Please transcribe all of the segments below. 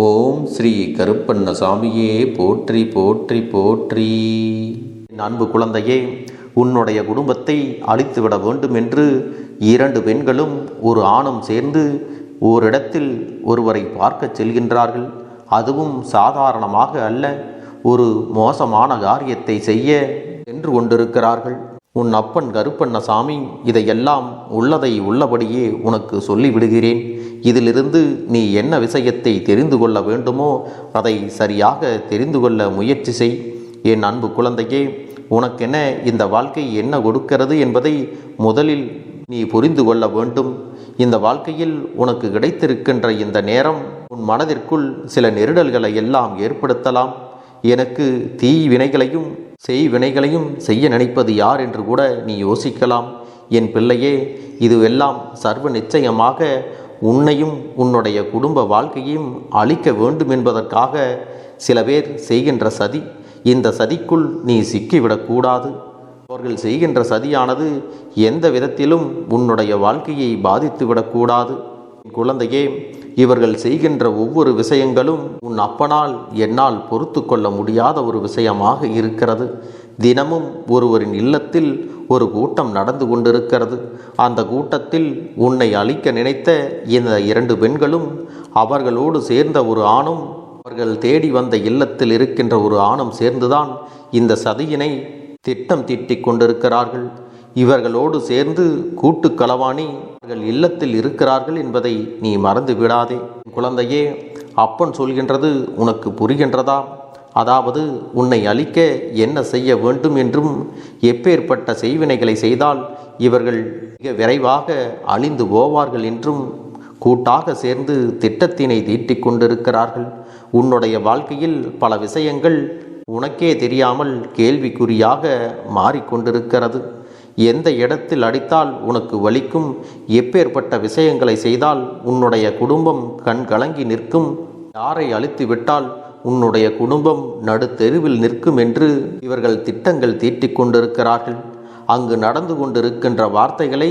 ஓம் ஸ்ரீ கருப்பண்ணசாமியே போற்றி போற்றி போற்றி. என் அன்பு குழந்தையே உன்னுடைய குடும்பத்தை அழித்துவிட வேண்டும் என்று இரண்டு பெண்களும் ஒரு ஆணும் சேர்ந்து ஓரிடத்தில் ஒருவரை பார்க்கச் செல்கின்றார்கள். அதுவும் சாதாரணமாக அல்ல ஒரு மோசமான காரியத்தை செய்ய சென்று கொண்டிருக்கிறார்கள். உன் அப்பன் கருப்பண்ணசாமி இதையெல்லாம் உள்ளதை உள்ளபடியே உனக்கு சொல்லிவிடுகிறேன். இதிலிருந்து நீ என்ன விஷயத்தை தெரிந்து கொள்ள வேண்டுமோ அதை சரியாக தெரிந்து கொள்ள முயற்சி செய். என் அன்பு குழந்தையே உனக்கென இந்த வாழ்க்கை என்ன கொடுக்கிறது என்பதை முதலில் நீ புரிந்து கொள்ள வேண்டும். இந்த வாழ்க்கையில் உனக்கு கிடைத்திருக்கின்ற இந்த நேரம் உன் மனதிற்குள் சில நெருடல்களை எல்லாம் ஏற்படுத்தலாம். எனக்கு தீ வினைகளையும் செய் வினைகளையும் செய்ய நினைப்பது யார் என்று கூட நீ யோசிக்கலாம். என் பிள்ளையே இதுவெல்லாம் சர்வ நிச்சயமாக உன்னையும் உன்னுடைய குடும்ப வாழ்க்கையையும் அழிக்க வேண்டும் என்பதற்காக சில பேர் செய்கின்ற சதி இந்த சதிக்குள் நீ சிக்கிவிடக்கூடாது அவர்கள் செய்கின்ற சதியானது எந்த விதத்திலும் உன்னுடைய வாழ்க்கையை பாதித்து விடக்கூடாது குழந்தையே இவர்கள் செய்கின்ற ஒவ்வொரு விஷயங்களும் உன் அப்பனால் என்னால் பொறுத்து கொள்ள முடியாத ஒரு விஷயமாக இருக்கிறது. தினமும் ஒருவரின் இல்லத்தில் ஒரு கூட்டம் நடந்து கொண்டிருக்கிறது. அந்த கூட்டத்தில் உன்னை அழிக்க நினைத்த இந்த இரண்டு பெண்களும் அவர்களோடு சேர்ந்த ஒரு ஆணும் அவர்கள் தேடி வந்த இல்லத்தில் இருக்கின்ற ஒரு ஆணும் சேர்ந்துதான் இந்த சதியினை திட்டம் தீட்டிக் கொண்டிருக்கிறார்கள். இவர்களோடு சேர்ந்து கூட்டு களவாணி அவர்கள் இல்லத்தில் இருக்கிறார்கள் என்பதை நீ மறந்து விடாதே. குழந்தையே அப்பன் சொல்கின்றது உனக்கு புரிகின்றதா? அதாவது உன்னை அழிக்க என்ன செய்ய வேண்டும் என்றும் எப்பேற்பட்ட செய்வினைகளை செய்தால் இவர்கள் மிக விரைவாக அழிந்து போவார்கள் என்றும் கூட்டாக சேர்ந்து திட்டத்தினை தீட்டிக் கொண்டிருக்கிறார்கள். உன்னுடைய வாழ்க்கையில் பல விஷயங்கள் உனக்கே தெரியாமல் கேள்விக்குறியாக மாறிக்கொண்டிருக்கிறது எந்த இடத்தில் அடித்தால் உனக்கு வலிக்கும்? எப்பேற்பட்ட விஷயங்களை செய்தால் உன்னுடைய குடும்பம் கண் கலங்கி நிற்கும்? யாரை அழித்து விட்டால் உன்னுடைய குடும்பம் நடுத்தெருவில் நிற்கும் என்று இவர்கள் திட்டங்கள் தீட்டிக் கொண்டிருக்கிறார்கள். அங்கு நடந்து கொண்டிருக்கின்ற வார்த்தைகளை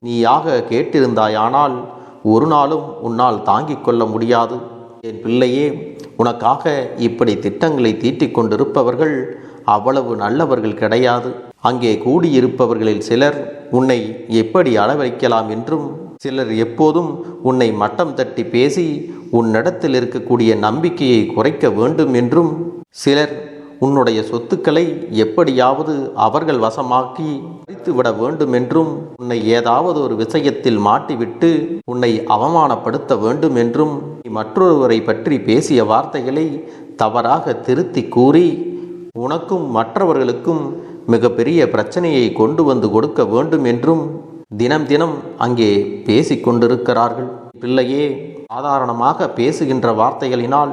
நீயாக கேட்டிருந்தாயானால் ஒரு நாளும் உன்னால் தாங்கிக் கொள்ள முடியாது. என் பிள்ளையே உனக்காக இப்படி திட்டங்களை தீட்டிக் கொண்டிருப்பவர்கள் அவ்வளவு நல்லவர்கள் கிடையாது. அங்கே கூடியிருப்பவர்களில் சிலர் உன்னை எப்படி அளவழிக்கலாம் என்றும் சிலர் எப்போதும் உன்னை மட்டம் தட்டி பேசி உன்னிடத்தில் இருக்கக்கூடிய நம்பிக்கையை குறைக்க வேண்டும் என்றும் சிலர் உன்னுடைய சொத்துக்களை எப்படியாவது அவர்கள் வசமாக்கி பறித்து விட வேண்டும் என்றும் உன்னை ஏதாவது ஒரு விஷயத்தில் மாட்டிவிட்டு உன்னை அவமானப்படுத்த வேண்டும் என்றும் மற்றொருவரை பற்றி பேசிய வார்த்தைகளை தவறாக திருத்தி கூறி உனக்கும் மற்றவர்களுக்கும் மிகப்பெரிய பிரச்சனையை கொண்டு வந்து கொடுக்க வேண்டும் என்றும் தினம் தினம் அங்கே பேசிக்கொண்டிருக்கிறார்கள் பிள்ளையே சாதாரணமாக பேசுகின்ற வார்த்தைகளினால்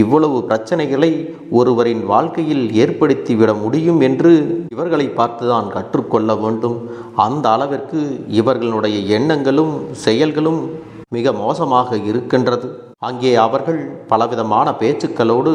இவ்வளவு பிரச்சனைகளை ஒருவரின் வாழ்க்கையில் ஏற்படுத்திவிட முடியும் என்று இவர்களை பார்த்துதான் கற்றுக்கொள்ள வேண்டும். அந்த அளவிற்கு இவர்களுடைய எண்ணங்களும் செயல்களும் மிக மோசமாக இருக்கின்றது. அங்கே அவர்கள் பலவிதமான பேச்சுக்களோடு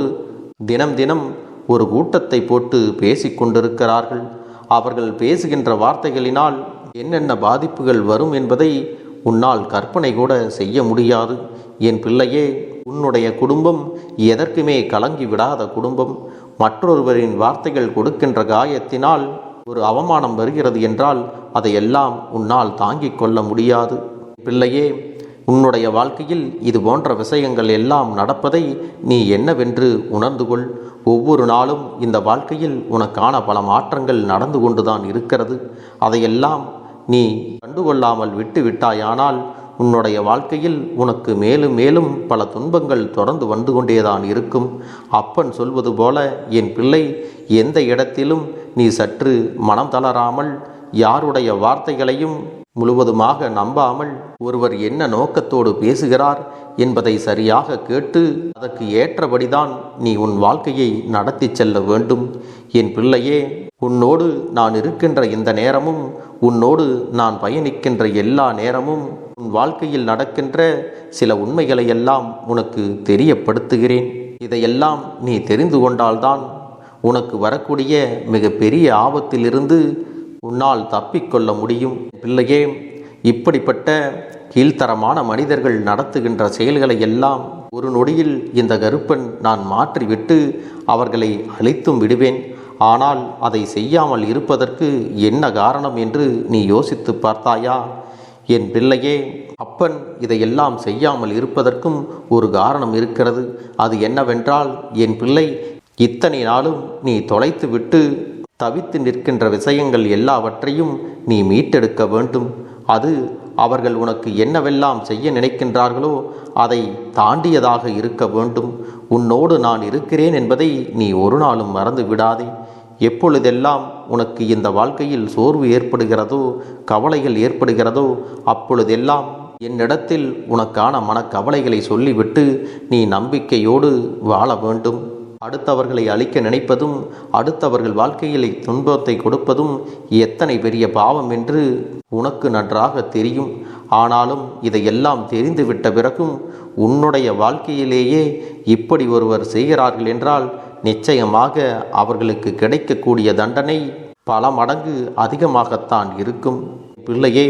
தினம் தினம் ஒரு கூட்டத்தை போட்டு பேசிக்கொண்டிருக்கிறார்கள். அவர்கள் பேசுகின்ற வார்த்தைகளினால் என்னென்ன பாதிப்புகள் வரும் என்பதை உன்னால் கற்பனை கூட செய்ய முடியாது. என் பிள்ளையே உன்னுடைய குடும்பம் எதற்குமே கலங்கி விடாத குடும்பம். மற்றொருவரின் வார்த்தைகள் கொடுக்கின்ற காயத்தினால் ஒரு அவமானம் வருகிறது என்றால் அதையெல்லாம் உன்னால் தாங்கிக் கொள்ள முடியாது. பிள்ளையே உன்னுடைய வாழ்க்கையில் இது போன்ற விஷயங்கள் எல்லாம் நடப்பதை நீ என்னவென்று உணர்ந்து கொள். ஒவ்வொரு நாளும் இந்த வாழ்க்கையில் உனக்கான பல மாற்றங்கள் நடந்து கொண்டுதான் இருக்கிறது. அதையெல்லாம் நீ கண்டுகொள்ளாமல் விட்டு விட்டாயானால் உன்னுடைய வாழ்க்கையில் உனக்கு மேலும் மேலும் பல துன்பங்கள் தொடர்ந்து வந்து கொண்டேதான் இருக்கும். அப்பன் சொல்வது போல என் பிள்ளை எந்த இடத்திலும் நீ சற்று மனம் தளராமல் யாருடைய வார்த்தைகளையும் முழுவதுமாக நம்பாமல் ஒருவர் என்ன நோக்கத்தோடு பேசுகிறார் என்பதை சரியாக கேட்டு அதற்கு ஏற்றபடிதான் நீ உன் வாழ்க்கையை நடத்தி செல்ல வேண்டும். என் பிள்ளையே உன்னோடு நான் இருக்கின்ற இந்த நேரமும் உன்னோடு நான் பயணிக்கின்ற எல்லா நேரமும் உன் வாழ்க்கையில் நடக்கின்ற சில உண்மைகளை எல்லாம் உனக்கு தெரியப்படுத்துகிறேன். இதையெல்லாம் நீ தெரிந்து கொண்டால்தான் உனக்கு வரக்கூடிய மிக பெரிய ஆபத்திலிருந்து உன்னால் தப்பிக்கொள்ள முடியும் பிள்ளையே. இப்படிப்பட்ட கீழ்த்தரமான மனிதர்கள் நடத்துகின்ற செயல்களை எல்லாம் ஒரு நொடியில் இந்த கருப்பன் நான் மாற்றிவிட்டு அவர்களை அழித்தும் விடுவேன். ஆனால் அதை செய்யாமல் இருப்பதற்கு என்ன காரணம் என்று நீ யோசித்து பார்த்தாயா? என் பிள்ளையே அப்பன் இதையெல்லாம் செய்யாமல் இருப்பதற்கும் ஒரு காரணம் இருக்கிறது. அது என்னவென்றால் என் பிள்ளை இத்தனை நாளும் நீ தொலைத்து விட்டு தவித்து நிற்கின்ற விஷயங்கள் எல்லாவற்றையும் நீ மீட்டெடுக்க வேண்டும். அது அவர்கள் உனக்கு என்னவெல்லாம் செய்ய நினைக்கின்றார்களோ அதை தாண்டியதாக இருக்க வேண்டும். உன்னோடு நான் இருக்கிறேன் என்பதை நீ ஒரு நாளும் மறந்து விடாதே. எப்பொழுதெல்லாம் உனக்கு இந்த வாழ்க்கையில் சோர்வு ஏற்படுகிறதோ கவலைகள் ஏற்படுகிறதோ அப்பொழுதெல்லாம் என்னிடத்தில் உனக்கான மனக்கவலைகளை சொல்லிவிட்டு நீ நம்பிக்கையோடு வாழ வேண்டும். அடுத்தவர்களை அழிக்க நினைப்பதும் அடுத்தவர்கள் வாழ்க்கையிலே துன்பத்தை கொடுப்பதும் எத்தனை பெரிய பாவம் என்று உனக்கு நன்றாக தெரியும். ஆனாலும் இதையெல்லாம் தெரிந்துவிட்ட பிறகும் உன்னுடைய வாழ்க்கையிலேயே இப்படி ஒருவர் செய்கிறார்கள் என்றால் நிச்சயமாக அவர்களுக்கு கிடைக்கக்கூடிய தண்டனை பல மடங்கு அதிகமாகத்தான் இருக்கும். பிள்ளையே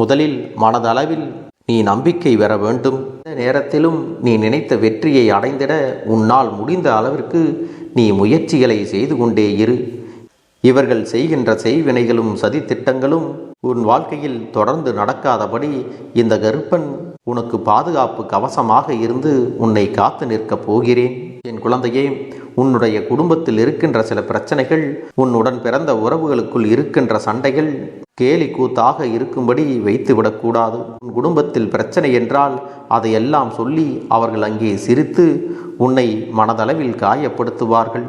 முதலில் மனதளவில் நீ நம்பிக்கை பெற வேண்டும். இந்த நேரத்திலும் நீ நினைத்த வெற்றியை அடைந்திட உன்னால் முடிந்த அளவிற்கு நீ முயற்சிகளை செய்து கொண்டே இரு. இவர்கள் செய்கின்ற செய்வினைகளும் சதித்திட்டங்களும் உன் வாழ்க்கையில் தொடர்ந்து நடக்காதபடி இந்த கருப்பன் உனக்கு பாதுகாப்பு கவசமாக இருந்து உன்னை காத்து நிற்கப் போகிறேன். என் குழந்தையே உன்னுடைய குடும்பத்தில் இருக்கின்ற சில பிரச்சனைகள் உன்னுடன் பிறந்த உறவுகளுக்குள் இருக்கின்ற சண்டைகள் கேலி கூத்தாக இருக்கும்படி வைத்துவிடக்கூடாது உன் குடும்பத்தில் பிரச்சனை என்றால் அதையெல்லாம் சொல்லி அவர்கள் அங்கே சிரித்து உன்னை மனதளவில் காயப்படுத்துவார்கள்.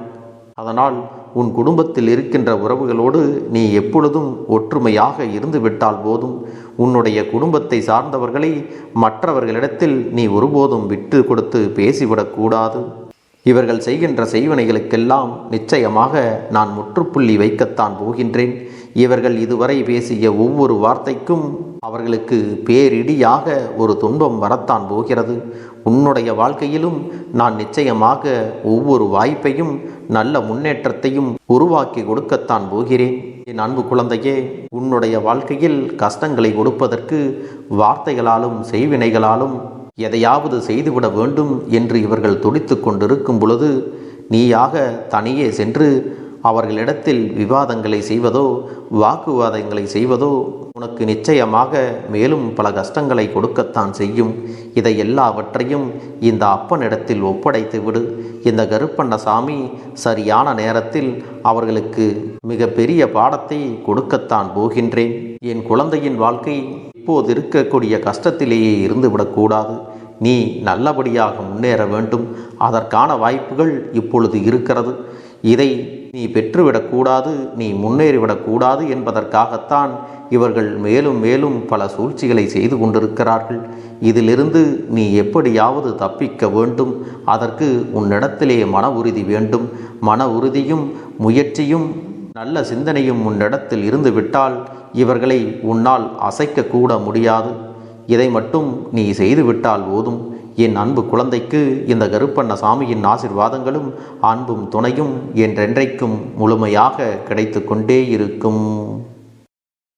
அதனால் உன் குடும்பத்தில் இருக்கின்ற உறவுகளோடு நீ எப்பொழுதும் ஒற்றுமையாக இருந்துவிட்டால் போதும். உன்னுடைய குடும்பத்தை சார்ந்தவர்களை மற்றவர்களிடத்தில் நீ ஒருபோதும் விட்டு கொடுத்து பேசிவிடக்கூடாது இவர்கள் செய்கின்ற செய்வனைகளுக்கெல்லாம் நிச்சயமாக நான் முற்றுப்புள்ளி வைக்கத்தான் போகின்றேன். இவர்கள் இதுவரை பேசிய ஒவ்வொரு வார்த்தைக்கும் அவர்களுக்கு பேரிடியாக ஒரு துன்பம் வரத்தான் போகிறது. உன்னுடைய வாழ்க்கையிலும் நான் நிச்சயமாக ஒவ்வொரு வாய்ப்பையும் நல்ல முன்னேற்றத்தையும் உருவாக்கி கொடுக்கத்தான் போகிறேன். என் அன்பு குழந்தையே உன்னுடைய வாழ்க்கையில் கஷ்டங்களை கொடுப்பதற்கு வார்த்தைகளாலும் செய்வினைகளாலும் எதையாவது செய்துவிட வேண்டும் என்று இவர்கள் துடித்து கொண்டிருக்கும் பொழுது நீயாக தனியே சென்று அவர்களிடத்தில் விவாதங்களை செய்வதோ வாக்குவாதங்களை செய்வதோ உனக்கு நிச்சயமாக மேலும் பல கஷ்டங்களை கொடுக்கத்தான் செய்யும். இதை எல்லாவற்றையும் இந்த அப்பனிடத்தில் ஒப்படைத்து விடு. இந்த கருப்பண்ணசாமி சரியான நேரத்தில் அவர்களுக்கு மிக பெரிய பாடத்தை கொடுக்கத்தான் போகின்றேன். என் குழந்தையின் வாழ்க்கை இப்போது இருக்கக்கூடிய கஷ்டத்திலேயே இருந்துவிடக்கூடாது. நீ நல்லபடியாக முன்னேற வேண்டும். அதற்கான வாய்ப்புகள் இப்பொழுது இருக்கிறது. இதை நீ பெற்றுவிடக்கூடாது நீ முன்னேறிவிடக்கூடாது என்பதற்காகத்தான் இவர்கள் மேலும் மேலும் பல சூழ்ச்சிகளை செய்து கொண்டிருக்கிறார்கள். இதிலிருந்து நீ எப்படியாவது தப்பிக்க வேண்டும். அதற்கு உன்னிடத்திலே மன உறுதி வேண்டும். மன உறுதியும் முயற்சியும் நல்ல சிந்தனையும் உன்னிடத்தில் இருந்துவிட்டால் இவர்களை உன்னால் அசைக்கக்கூட முடியாது. இதை மட்டும் நீ செய்துவிட்டால் போதும். என் அன்பு குழந்தைக்கு இந்த கருப்பண்ண சாமியின் ஆசிர்வாதங்களும் அன்பும் துணையும் என்றென்றைக்கும் முழுமையாக கிடைத்து கொண்டே இருக்கும்.